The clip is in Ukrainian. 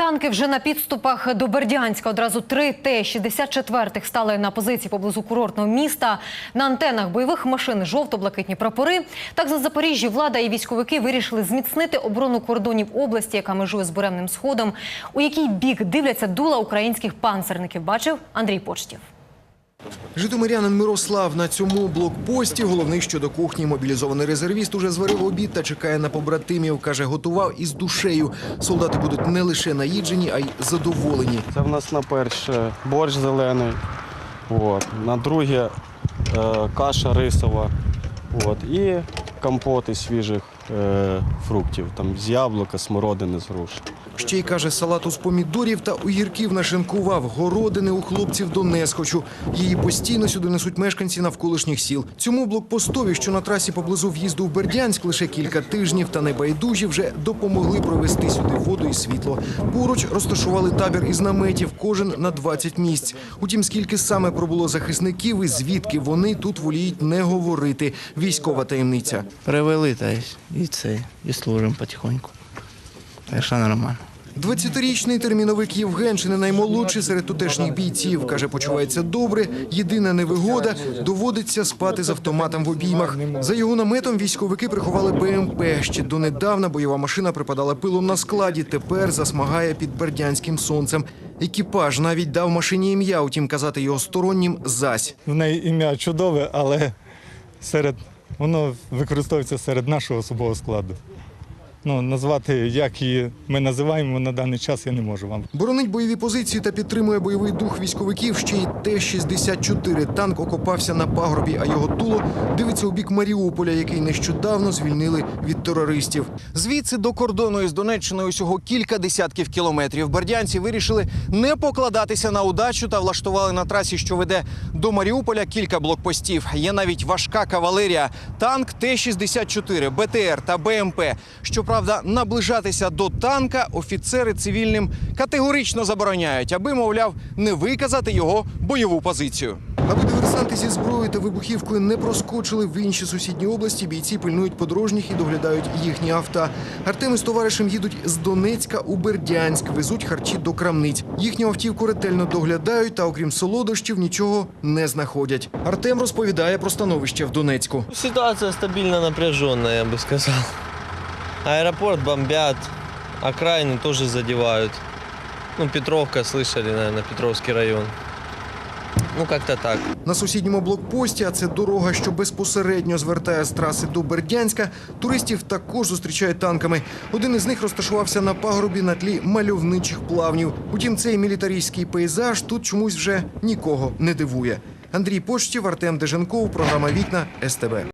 Танки вже на підступах до Бердянська. Одразу три Т-64 стали на позиції поблизу курортного міста. На антенах бойових машин жовто-блакитні прапори. Так за Запоріжжя влада і військовики вирішили зміцнити оборону кордонів області, яка межує з буремним сходом. У який бік дивляться дула українських панцерників, бачив Андрій Почтів. Житомирянин Мирослав на цьому блокпості. Головний щодо кухні. Мобілізований резервіст уже зварив обід та чекає на побратимів. Каже, готував із душею. Солдати будуть не лише наїджені, а й задоволені. Це в нас на перше борщ зелений, от. на друге е, каша рисова от. і компоти свіжих е, фруктів, там, з яблука, смородини, з груш. Ще й каже, салату з помідорів та огірків нашинкував. Городини у хлопців до Несхочу. Її постійно сюди несуть мешканці навколишніх сіл. Цьому блокпостові, що на трасі поблизу в'їзду в Бердянськ, лише кілька тижнів та небайдужі вже допомогли провести сюди воду і світло. Поруч розташували табір із наметів, кожен на 20 місць. Утім, скільки саме пробуло захисників і звідки вони тут воліють не говорити. Військова таємниця. Привели та і це, і служимо потихоньку. Так нормально. 20-річний терміновик Євген чи не наймолодший серед тутешніх бійців. Каже, почувається добре. Єдина невигода доводиться спати з автоматом в обіймах. За його наметом військовики приховали БМП. Ще донедавна бойова машина припадала пилом на складі. Тепер засмагає під бердянським сонцем. Екіпаж навіть дав машині ім'я, утім казати його стороннім зась. В неї ім'я чудове, але серед воно використовується серед нашого особового складу. Ну, назвати, як її ми називаємо на даний час, я не можу вам. Боронить бойові позиції та підтримує бойовий дух військовиків. Ще й Т-64. Танк окопався на пагорбі, а його дуло дивиться у бік Маріуполя, який нещодавно звільнили від терористів. Звідси до кордону із Донеччиною усього кілька десятків кілометрів. Бердянці вирішили не покладатися на удачу та влаштували на трасі, що веде до Маріуполя, кілька блокпостів. Є навіть важка кавалерія, танк Т-64, БТР та БМП. Щоправда, наближатися до танка офіцери цивільним категорично забороняють, аби, мовляв, не виказати його бойову позицію. Аби диверсанти зі зброєю та вибухівкою не проскочили в інші сусідні області, бійці пильнують подорожніх і доглядають їхні авто. Артем із товаришем їдуть з Донецька у Бердянськ, везуть харчі до крамниць. Їхню автівку ретельно доглядають та, окрім солодощів, нічого не знаходять. Артем розповідає про становище в Донецьку. Ситуация стабильно напряженная, я бы сказал. Аэропорт бомбят, окраины тоже задевают. Ну, Петровка, слышали, наверное, Петровский район. Ну, как-то так. На сусідньому блокпості, а це дорога, що безпосередньо звертає з траси до Бердянська, туристів також зустрічають танками. Один із них розташувався на пагорбі на тлі мальовничих плавнів. Утім, цей мілітарійський пейзаж тут чомусь вже нікого не дивує. Андрій Почтів, Артем Деженков, програма Вікна СТБ.